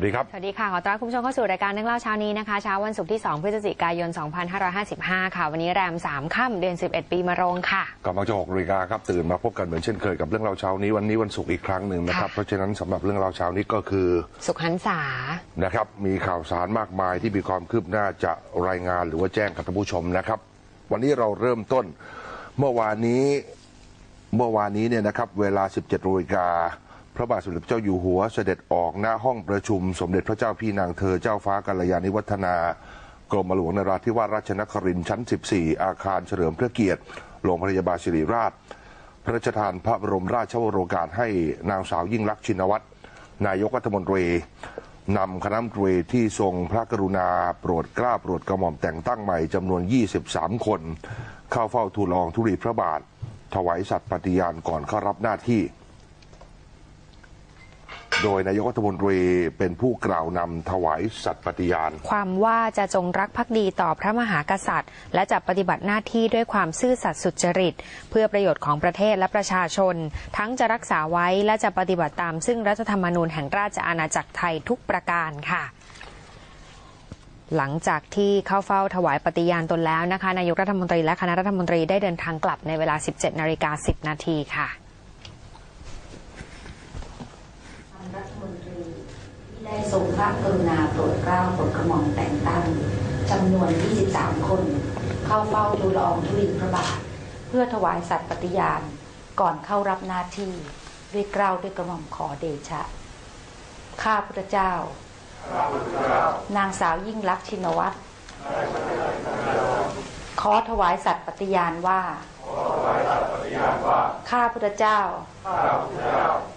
วัสดีครับ สวัสดีค่ะ ขอต้อนรับคุณผู้ชมเข้าสู่รายการเรื่องเล่าเช้านี้นะคะ เช้าวันศุกร์ที่ 2 พฤศจิกายน 2555 ค่ะ วันนี้แรม 3 ค่ำเดือน 11 ปีมะโรงค่ะกำลังจะหกนาฬิกาครับ ตื่นมาพบกันเหมือนเช่นเคยกับเรื่องเราเช้านี้ วันนี้วันศุกร์อีกครั้งหนึ่งนะครับค่ะเพราะฉะนั้นสำหรับเรื่องเราเช้านี้ก็คือ สุขหันษา นะครับ มีข่าวสารมากมายที่มีความคืบหน้าจะรายงานหรือว่าแจ้งกับท่านผู้ชมนะครับ วันนี้เราเริ่มต้น เมื่อวานนี้ เมื่อวานนี้เนี่ยนะครับ เวลา 17นาฬิกาพ ระบาทสมเด็จพระเจ้าอยู่หัวเสด็จออกณห้องประชุม สมเด็จพระเจ้าพี่นางเธอเจ้าฟ้ากัลยาณิวัฒนากรมหลวงนราธิวาสราชนครินทร์ชั้น 14 อาคารเฉลิมพระเกียรติโรงพยาบาลศิริราช พระราชทานพระบรมราชวโรกาสให้นางสาวยิ่งลักษณ์ชินวัตรนายกรัฐมนตรีนำคณะรัฐมนตรีที่ทรงพระกรุณาโปรดเกล้าโปรดกระหม่อมแต่งตั้งใหม่จำนวน 23 คน เข้าเฝ้าทูลละอองธุลีพระบาท ถวายสัตย์ปฏิญาณก่อนเข้ารับหน้าที่ โดยนายกรัฐมนตรีเป็นผู้กล่าวนำถวายสัตย์ปฏิญาณ ความว่าจะจงรักภักดีต่อพระมหากษัตริย์ และจะปฏิบัติหน้าที่ด้วยความซื่อสัตย์สุจริต เพื่อประโยชน์ของประเทศและประชาชน ทั้งจะรักษาไว้และจะปฏิบัติตามซึ่งรัฐธรรมนูญแห่งราชอาณาจักรไทยทุกประการค่ะหลังจากที่เข้าเฝ้าถวายปฏิญาณตนแล้วนะคะ นายกรัฐมนตรีและคณะรัฐมนตรีได้เดินทางกลับในเวลา 17 นาฬิกา 10 นาทีค่ะ ท่านรัฐมนตรีที่ ได้ทรงพระกรุณาโปรดเกล้าโปรดกระหม่อมแต่งตั้งจำนวน 23 คน เข้าเฝ้าทูลละอองธุลีพระบาท เพื่อถวายสัตย์ปฏิญาณ ก่อนเข้ารับหน้าที่ด้วยเกล้าด้วยกระหม่อมขอเดชะ ข้าพุทธเจ้า นางสาวยิ่งลักษณ์ชินวัตรขอถวายสัตย์ปฏิญาณว่า ข้าพุทธเจ้า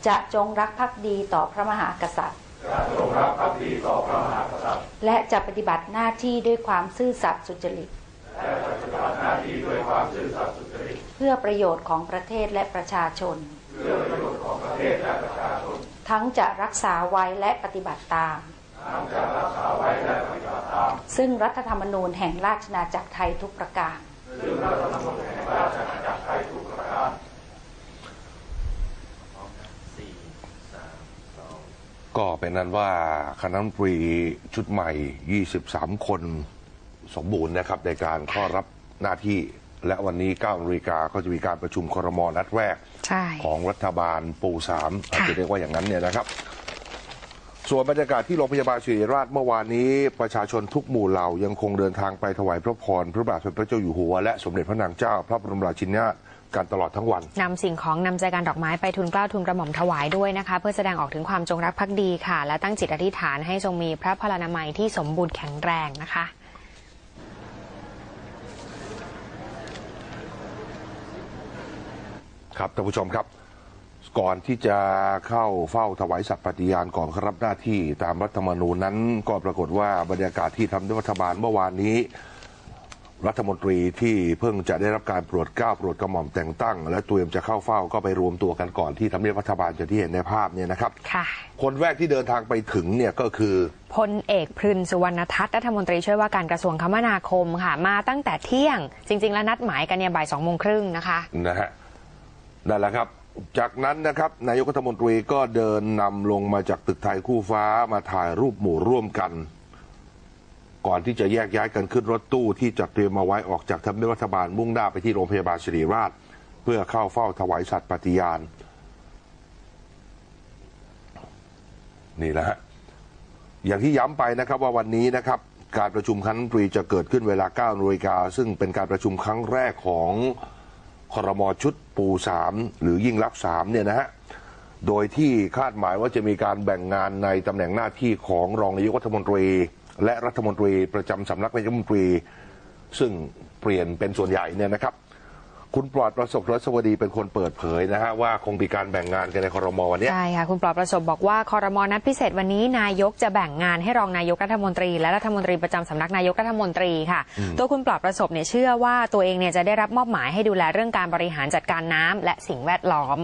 จะจงรักภักดีต่อพระมหากษัตริย์ จะจงรับภักดีต่อพระมหากษัตริย์และจะปฏิบัติหน้าที่ด้วยความซื่อสัตย์สุจริตและจะปฏิบัติหน้าที่ด้วยความซื่อสัตย์สุจริตเพื่อประโยชน์ของประเทศและประชาชน เพื่อประโยชน์ของประเทศและประชาชน ทั้งจะรักษาไว้และปฏิบัติตาม ทั้งจะรักษาไว้และปฏิบัติตาม ซึ่งรัฐธรรมนูญแห่งราชนาจักรไทยทุกประการซึ่งรัฐธรรมนูญ ก็เป็นนั้นว่าคณะรัฐมนตรีชุดใหม่ 23 คนสมบูรณ์นะครับ ในการเข้ารับหน้าที่ และวันนี้9นาฬิกาก็จะมีการประชุมครมนัดแรก ใช่ ของรัฐบาลปูสามอาจค่ะจะเรียกว่าอย่างนั้นเนี่ยนะครับ ส่วนบรรยากาศที่โรงพยาบาลศิริราชเมื่อวานนี้ ประชาชนทุกหมู่เหล่ายังคงเดินทางไปถวายพระพรพระบาทสมเด็จพระเจ้าอยู่หัวและสมเด็จพระนางเจ้า พระบรมราชินีนาถ กันตลอดทั้งวันนำสิ่งของนำใจการดอกไม้ไปทุนเกล้าทุนกระหม่อมถวายด้วยนะคะ เพื่อแสดงออกถึงความจงรักภักดีค่ะ และตั้งจิตอธิษฐานให้ทรงมีพระพลานามัยที่สมบูรณ์แข็งแรงนะคะครับท่านผู้ชมครับ ก่อนที่จะเข้าเฝ้าถวายสัตย์ปฏิญาณก่อนเข้ารับหน้าที่ตามรัฐธรรมนูญนั้นก็ปรากฏว่าบรรยากาศที่ทำด้วยรัฐบาลเมื่อวานนี้ รัฐมนตรีที่เพิ่งจะได้รับการโปรดเกล้าโปรดกระหม่อมแต่งตั้ง และเตรียมจะเข้าเฝ้าก็ไปรวมตัวกันก่อนที่ทำเนียบรัฐบาลจะที่เห็นในภาพเนี่ยนะครับค่ะคนแรกที่เดินทางไปถึงเนี่ยก็คือพลเอกพรินสุวรรณทัศน์รัฐมนตรีช่วยว่าการกระทรวงคมนาคมค่ะ มาตั้งแต่เที่ยง จริง ๆ แล้วนัดหมายกันเนี่ยบ่ายสองโมงครึ่งนะคะนะฮะนั่นแหละครับ จากนั้นนะครับนายกรัฐมนตรีก็เดินนำลงมาจากตึกไทยคู่ฟ้ามาถ่ายรูปหมู่ร่วมกัน ก่อนที่จะแยกย้ายกันขึ้นรถตู้ที่จัดเตรียมมาไว้ออกจากทำเนียบรัฐบาลมุ่งหน้าไปที่โรงพยาบาลศิริราช เพื่อเข้าเฝ้าถวายสัตย์ปฏิญาณ นี่แหละฮะอย่างที่ย้ำไปนะครับว่าวันนี้นะครับ การประชุมคณะรัฐมนตรีจะเกิดขึ้นเวลา9นาฬิกาซึ่งเป็นการประชุมครั้งแรกของครมชุดปูสามหรือยิ่งรักษามเนี่ยนะฮะโดยที่คาดหมายว่าจะมีการแบ่งงานในตำแหน่งหน้าที่ของรองนายกรัฐมนตรี และรัฐมนตรีประจำสำนักนายกรัฐมนตรี ซึ่งเปลี่ยนเป็นส่วนใหญ่เนี่ยนะครับ คุณปลอดประสบรัศวดีเป็นคนเปิดเผยนะฮะว่าคงมีการแบ่งงานกันในครมวันเนี้ย ใช่ค่ะ คุณปลอบประสบบอกว่าคอรมอนัดพิเศษวันนี้นายกจะแบ่งงานให้รองนายกรัฐมนตรี และรัฐมนตรีประจำสำนักนายกรัฐมนตรีค่ะ ตัวคุณปลอบประสบเนี่ยเชื่อว่าตัวเองเนี่ยจะได้รับมอบหมายให้ดูแลเรื่องการบริหารจัดการน้ำและสิ่งแวดล้อม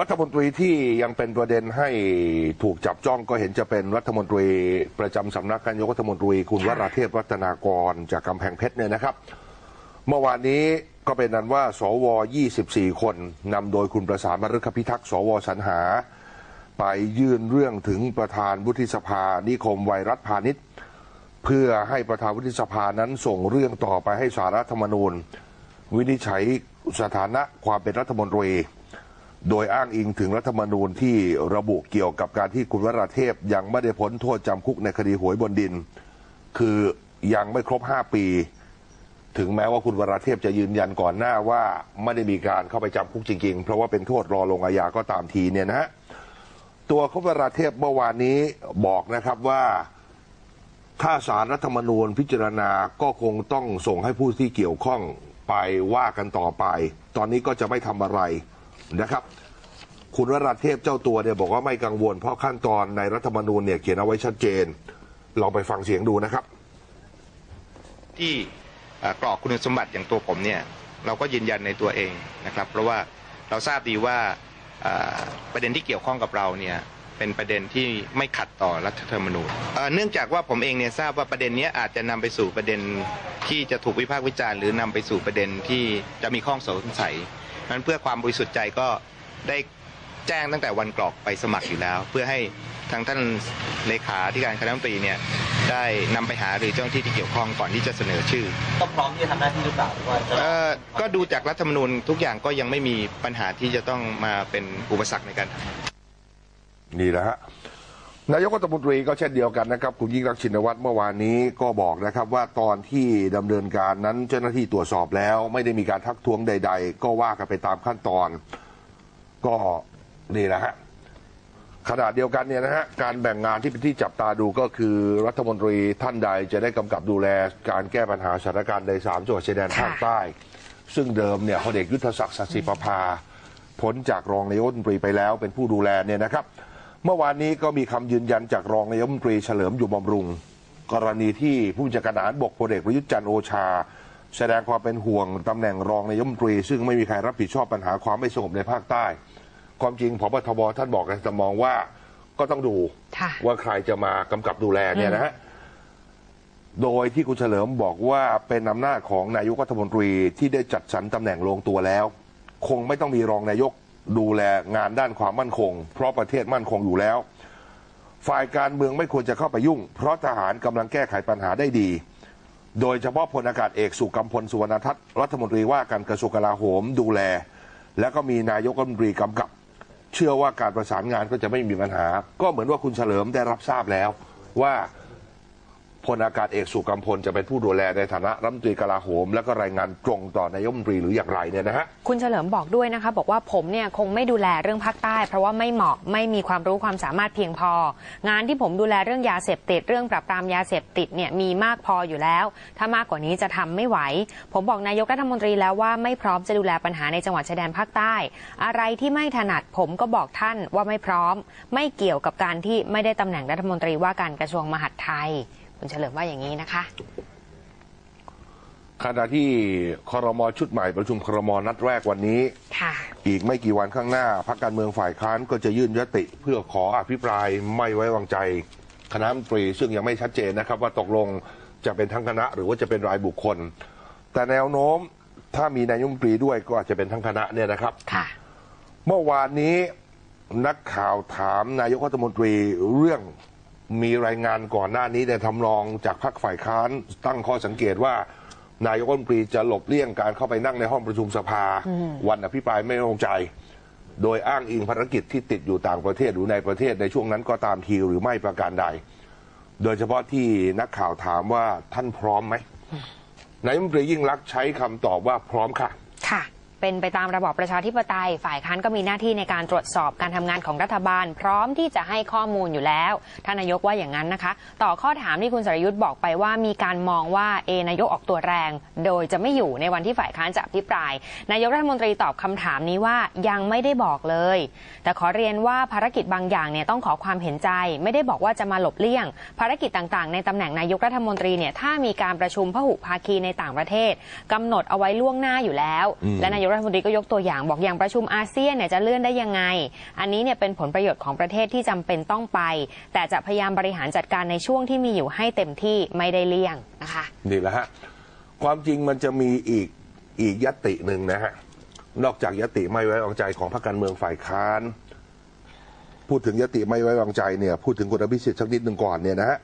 รัฐมนตรีที่ยังเป็นประเด็นให้ถูกจับจ้องก็เห็นจะเป็นรัฐมนตรีประจำสำนักนายกรัฐมนตรีคุณวราเทพรัตนากรจากกำแพงเพชรเนี่ยนะครับ เมื่อวานนี้ก็เป็นนั้นว่า สว 24 คนนำโดยคุณประสานมฤคพิทักษ์ สวสรรหา ไปยื่นเรื่องถึงประธานวุฒิสภานิคมไวรัฐพาณิชย์ เพื่อให้ประธานวุฒิสภานั้นส่งเรื่องต่อไปให้สารรัฐธรรมนูญ วินิจฉัยสถานะความเป็นรัฐมนตรี โดยอ้างอิงถึงรัฐธรรมนูญที่ระบุเกี่ยวกับการที่คุณวราเทพยังไม่ได้พ้นโทษจำคุกในคดีหวยบนดิน คือยังไม่ครบ 5 ปี ถึงแม้ว่าคุณวราเทพจะยืนยันก่อนหน้าว่าไม่ได้มีการเข้าไปจำคุกจริงๆ เพราะว่าเป็นโทษรอลงอาญาก็ตามทีเนี่ยนะฮะตัวคุณวราเทพเมื่อวานนี้บอกนะครับว่าถ้าสารรัฐธรรมนูญพิจารณาก็คงต้องส่งให้ผู้ที่เกี่ยวข้องไปว่ากันต่อไป ตอนนี้ก็จะไม่ทำอะไร นะครับ คุณวราเทพเจ้าตัวเนี่ยบอกว่าไม่กังวล เพราะขั้นตอนในรัฐธรรมนูญเนี่ยเขียนเอาไว้ชัดเจน ลองไปฟังเสียงดูนะครับ ที่กรอกคุณสมบัติอย่างตัวผมเนี่ยเราก็ยืนยันในตัวเองนะครับ เพราะว่าเราทราบดีว่าประเด็นที่เกี่ยวข้องกับเราเนี่ยเป็นประเด็นที่ไม่ขัดต่อรัฐธรรมนูญเนื่องจากว่าผมเองเนี่ยทราบว่าประเด็นนี้อาจจะนำไปสู่ประเด็นที่จะถูกวิพากษ์วิจารณ์หรือนำไปสู่ประเด็นที่จะมีข้อสงสัย นั้นเพื่อความบริสุทธิ์ใจก็ได้แจ้งตั้งแต่วันกรอกไปสมัครอยู่แล้ว เพื่อให้ทางท่านเลขาธิการคณะรัฐมนตรีเนี่ยได้นำไปหาหรือเจ้าหน้าที่ที่เกี่ยวข้องก่อนที่จะเสนอชื่อก็พร้อมที่จะทำหน้าที่หรือเปล่าหรือว่าจะเอ่อก็ดูจากรัฐธรรมนูญทุกอย่างก็ยังไม่มีปัญหาที่จะต้องมาเป็นอุปสรรคในการทำนี่แหละฮะ นายกรัฐมนตรีก็เช่นเดียวกันนะครับ คุณยิ่งรักชินวัตรเมื่อวานนี้ก็บอกนะครับว่าตอนที่ดำเนินการนั้นเจ้าหน้าที่ตรวจสอบแล้ว ไม่ได้มีการทักท้วงใด ๆ ก็ว่ากันไปตามขั้นตอน ก็นี่แหละฮะขณะเดียวกันเนี่ยนะฮะการแบ่งงานที่เป็นที่จับตาดูก็คือรัฐมนตรีท่านใดจะได้กำกับดูแลการแก้ปัญหาสถานการณ์ในสามจังหวัดชายแดนภาคใต้ ซึ่งเดิมเนี่ยพลเอกยุทธศักดิ์สัสิประภาพ้นจากรองนายกรัฐมนตรีไปแล้วเป็นผู้ดูแลเนี่ยนะครับ เมื่อวานนี้ก็มีคำยืนยันจากรองนายกรัฐมนตรีเฉลิมอยู่บำรุง กรณีที่ผู้บัญชาการทหารบกพลเอกประยุทธ์จันทร์โอชา แสดงความเป็นห่วงตำแหน่งรองนายกรัฐมนตรี ซึ่งไม่มีใครรับผิดชอบปัญหาความไม่สงบในภาคใต้ ความจริงพบทบท่านบอกกันจะมองว่าก็ต้องดูค่ะ ว่าใครจะมากำกับดูแลเนี่ยนะฮะ โดยที่คุณเฉลิมบอกว่าเป็นอำนาจของนายกรัฐมนตรีที่ได้จัดสรรตำแหน่งลงตัวแล้ว คงไม่ต้องมีรองนายก ดูแลงานด้านความมั่นคง เพราะประเทศมั่นคงอยู่แล้ว ฝ่ายการเมืองไม่ควรจะเข้าไปยุ่ง เพราะทหารกำลังแก้ไขปัญหาได้ดี โดยเฉพาะพลอากาศเอกสุกัมพลสุวรรณทัศน์รัฐมนตรีว่าการกระทรวงกลาโหมดูแล แล้วก็มีนายกรัฐมนตรีกำกับ เชื่อว่าการประสานงานก็จะไม่มีปัญหา ก็เหมือนว่าคุณเฉลิมได้รับทราบแล้วว่า พลอากาศเอกสุกัมพลจะเป็นผู้ดูแลในฐานะรัฐมนตรีกลาโหม แล้วก็รายงานตรงต่อนายกรัฐมนตรีหรืออย่างไรเนี่ยนะฮะคุณเฉลิมบอกด้วยนะคะ บอกว่าผมเนี่ยคงไม่ดูแลเรื่องภาคใต้ เพราะว่าไม่เหมาะไม่มีความรู้ความสามารถเพียงพอ งานที่ผมดูแลเรื่องยาเสพติด เรื่องปราบปรามยาเสพติดเนี่ยมีมากพออยู่แล้ว ถ้ามากกว่านี้จะทำไม่ไหว ผมบอกนายกรัฐมนตรีแล้วว่าไม่พร้อมจะดูแลปัญหาในจังหวัดชายแดนภาคใต้ อะไรที่ไม่ถนัดผมก็บอกท่านว่าไม่พร้อม ไม่เกี่ยวกับการที่ไม่ได้ตำแหน่งรัฐมนตรีว่าการกระทรวงมหาดไทย คุณเฉลิมว่าอย่างนี้นะคะขณะที่ครมชุดใหม่ประชุมครมนัดแรกวันนี้ค่ะอีกไม่กี่วันข้างหน้าพรรคการเมืองฝ่ายค้านก็จะยื่นยติ เพื่อขออภิปรายไม่ไว้วางใจคณะรัฐมนตรี ซึ่งยังไม่ชัดเจนนะครับ ว่าตกลงจะเป็นทั้งคณะหรือว่าจะเป็นรายบุคคล แต่แนวโน้มถ้ามีนายกรัฐมนตรีด้วยก็อาจจะเป็นทั้งคณะเนี่ยนะครับค่ะเมื่อวานนี้นักข่าวถามนายกรัฐมนตรีเรื่อง มีรายงานก่อนหน้านี้ในทำนองจากพรรคฝ่ายค้านตั้งข้อสังเกตว่า นายกรัฐมนตรีจะหลบเลี่ยงการเข้าไปนั่งในห้องประชุมสภา วันอภิปรายไม่ไว้วางใจ โดยอ้างอิงภารกิจที่ติดอยู่ต่างประเทศหรือในประเทศในช่วงนั้นก็ตามทีหรือไม่ประการใด โดยเฉพาะที่นักข่าวถามว่าท่านพร้อมไหมนายกรัฐมนตรียิ่งรักษณ์ใช้คำตอบว่าพร้อมค่ะค่ะ เป็นไปตามระบอบประชาธิปไตย ฝ่ายค้านก็มีหน้าที่ในการตรวจสอบการทำงานของรัฐบาล พร้อมที่จะให้ข้อมูลอยู่แล้วท่านนายกว่าอย่างนั้นนะคะ ต่อข้อถามที่คุณสรยุทธ์บอกไปว่ามีการมองว่าเอนายกออกตัวแรง โดยจะไม่อยู่ในวันที่ฝ่ายค้านจะอภิปราย นายกรัฐมนตรีตอบคำถามนี้ว่ายังไม่ได้บอกเลย แต่ขอเรียนว่าภารกิจบางอย่างเนี่ยต้องขอความเห็นใจ ไม่ได้บอกว่าจะมาหลบเลี่ยง ภารกิจต่างๆ ในตำแหน่งนายกรัฐมนตรีเนี่ยถ้ามีการประชุมพหุภาคีในต่างประเทศกำหนดเอาไว้ล่วงหน้าอยู่แล้วอืมและนายกรัฐมนตรีก็ยกตัวอย่างบอกอย่างประชุมอาเซียนเนี่ยจะเลื่อนได้ยังไง อันนี้เนี่ยเป็นผลประโยชน์ของประเทศที่จำเป็นต้องไป แต่จะพยายามบริหารจัดการในช่วงที่มีอยู่ให้เต็มที่ไม่ได้เลี่ยงนะคะนี่แหละฮะความจริงมันจะมีอีกอีกยติหนึ่งนะฮะนอกจากยติไม่ไว้วางใจของพรรคการเมืองฝ่ายค้าน พูดถึงยติไม่ไว้วางใจเนี่ยพูดถึงคุณอภิสิทธิ์สักนิดหนึ่งก่อนเนี่ยนะฮะ